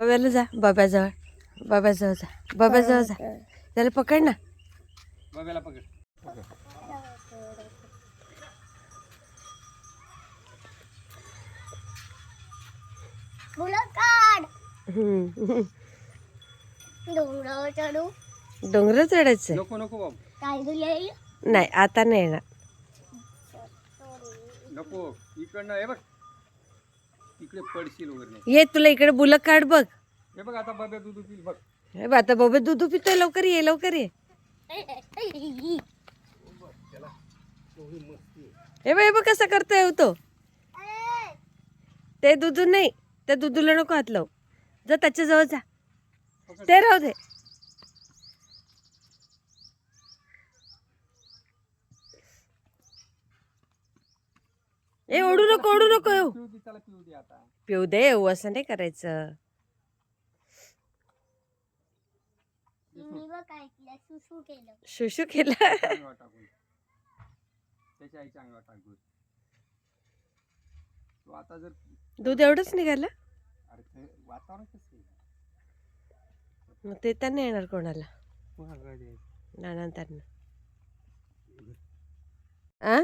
बाब्याला जा बाब्याजवळ. बाब्याजवळ जा. बाब्याजवळ जा. त्याला पकड ना. बघायला पकड. डोंगरावर चढू. डोंगर चढायचं नको नको बाबू. काय येईल? नाही आता नाही येणार. नको इकडनं हे बघ. इकडे पडशील वगैरे. नाही ये तुला इकडे बुलक काढ बघ. हे बघ आता बाब्या दूध पिल बघ. हे बघ, आता बाबा दूध पितोय लवकर ये लवकर ये. हे बघ हे बघ कसा करतोय हो तो. ते दुधू नाही त्या दुधूला नको हात लावू. जा त्याच्याजवळ जा. ते राहू दे. ए ओढू नको ओढू नको. येऊ पिऊ दे त्याला पिऊ दे आता पिऊ दे येऊ असं नाही करायचं. मी बघ काय केलं सुसू केलं. शुशू केला? दूध तू आता जर दूध एवढंच निघालं? अरे ते वातावरण कसं आहे मग ते तर नाही येणार कोणाला? नाना त्यांना आ?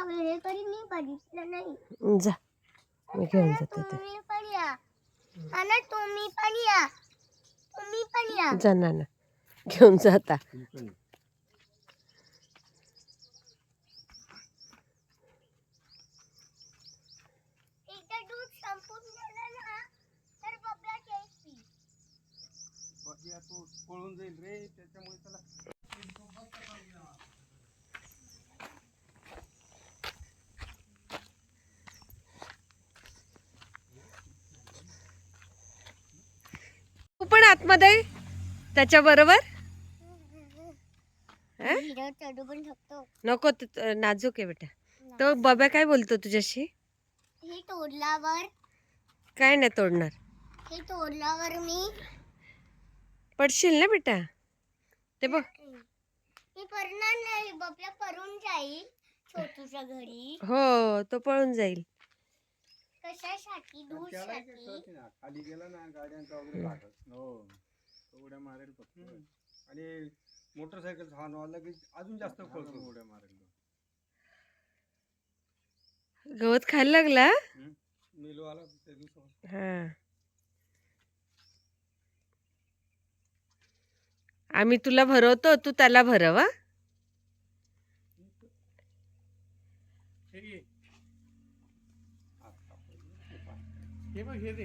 हे मी बघितलं नाही. जा मी घेऊन जाते ते. तुम्ही पण या. आणि तुम्ही पण या. तुम्ही पण या. जा नाना घेऊन जा आता इकडनं. एकदा दूध संपून गेलं ना तर बबला घ्यायची बाकी तो पळून जाईल रे त्याच्यामुळे त्याला तू पण आतमध्ये? त्याच्या बरोबर हिरो चढू पण शकतो नको नाजूक आहे बेटा. तो बाबा काय बोलतो तुझ्याशी? हे तोडल्यावर. काय नाही तोडणार. हे तोडल्यावर मी पडशील ना बेटा? ते बघ. मी पडणार नाही बबला पडून जाईल छोटूच्या घरी. हो तो पळून जाईल. कशासाठी? त्याला काही दूधसाठी कळत नाही. खाली गेला ना गाड्यांचा वगैरे लागत हो. तो उड्या मारेल फक्त. आणि मोटरसायकल हॉर्न वाजला की अजून जास्त पळतो उड्या मारेल तो. गवत खायला लागला. मेलो आला त्या हा. आम्ही तुला भरवतो तू त्याला भरव हा. हे बघ हे दे.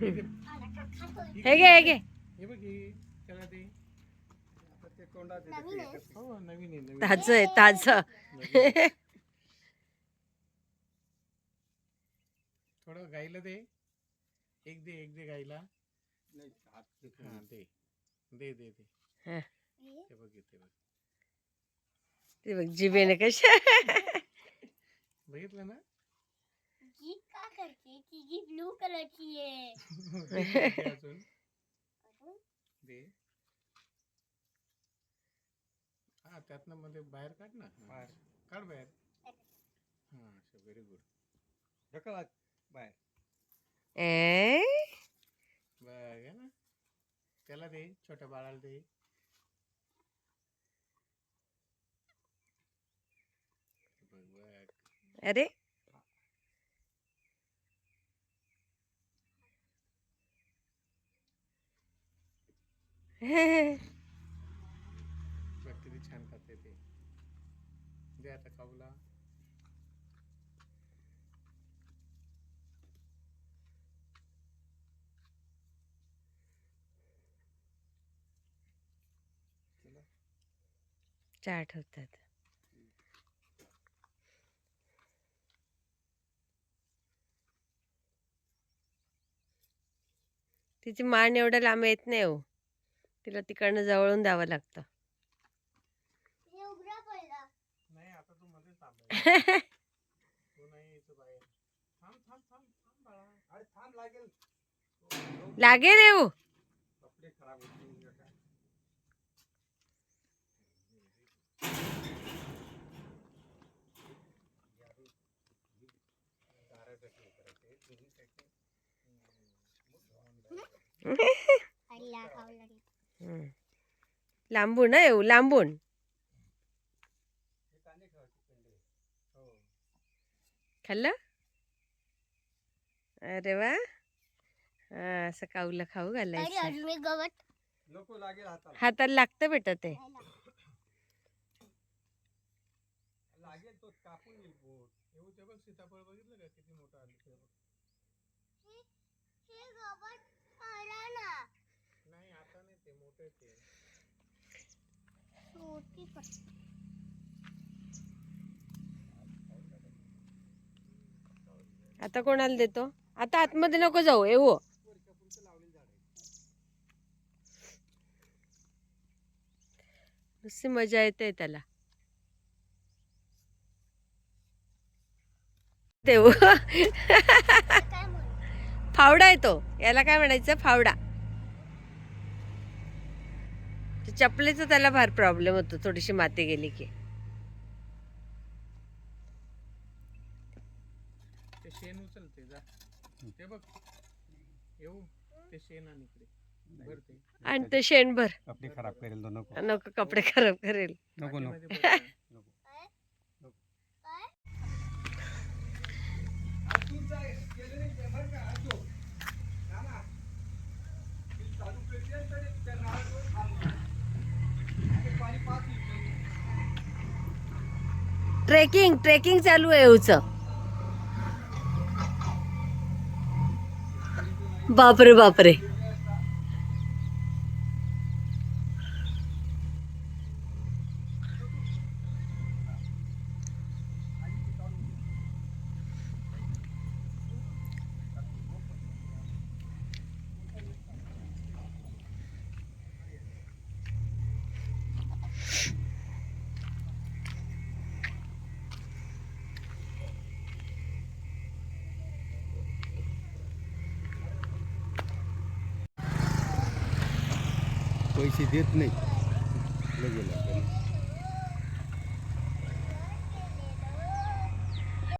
हे घे हे घे. हे बघ हे त्याला दे. आता ते येतं नवीन ते आहे. एकच. हो नवीन आहे नवीन ताज आहे ताज. थोडं गाईला दे. एक दे एक दे गाईला. नाही, हात घेतो हा. दे. दे दे दे. हा. हे बघ हे, ते बघ. ते बघ जिबेने कशा बघितलं ना? जी का करते? जी ब्लू कलरची आहे. अजून. दे. हा त्यातनं मध्ये बाहेर काढ ना. बाहेर. काढ बाहेर. हा अच्छा व्हेरी गुड ढकल आत बाहेर. ए? बघ है ना? त्याला दे छोट्या बाळाला दे. बघ बघ. अरे? किती छान खाते ते. दे आता खाऊला. चार ठेवतात. तिची मान एवढं लांब येत नाही हो. तिला तिकडनं जवळून द्यावं लागतं. उघडा पडला नाही आता तू मध्येच थांब तू नाही यायचं बाहेर. थांब थांब थांब थांब बाळा. अरे थांब लागेल. लागेल येऊ. ने. लांबून हा येऊ लांबून. खाल्लं? अरे वा. हा असं काऊला खाऊ अरे घालायचं हाताला. हाताला लागतं बेटा ते. लागेल तो कापून येईल बोट येऊ ते बघ सीताफळ बघितलं का किती मोठं आलं ते बघ. हे गवत खाला ना नाही आता नाही ते मोठे ते छोटी आता कोणाला देतो? आता आतमध्ये नको जाऊ येऊ हो. नुसती मजा येते त्याला. देऊ फावडा येतो याला काय म्हणायचं? फावडा ते चपलेचा त्याला फार प्रॉब्लेम होतो. थोडीशी माती गेली की. ते शेण उचलते जा. ते बघ. येऊ. ते शेण आणि इकडे. भर ते. आणि ते शेणभर कपडे खराब करेल तो नको. नको कपडे खराब करेल. नको नको. भर ते. ट्रेकिंग ट्रेकिंग चालू आहे येऊचं बापरे बापरे. पैसे देत नाही. लगेला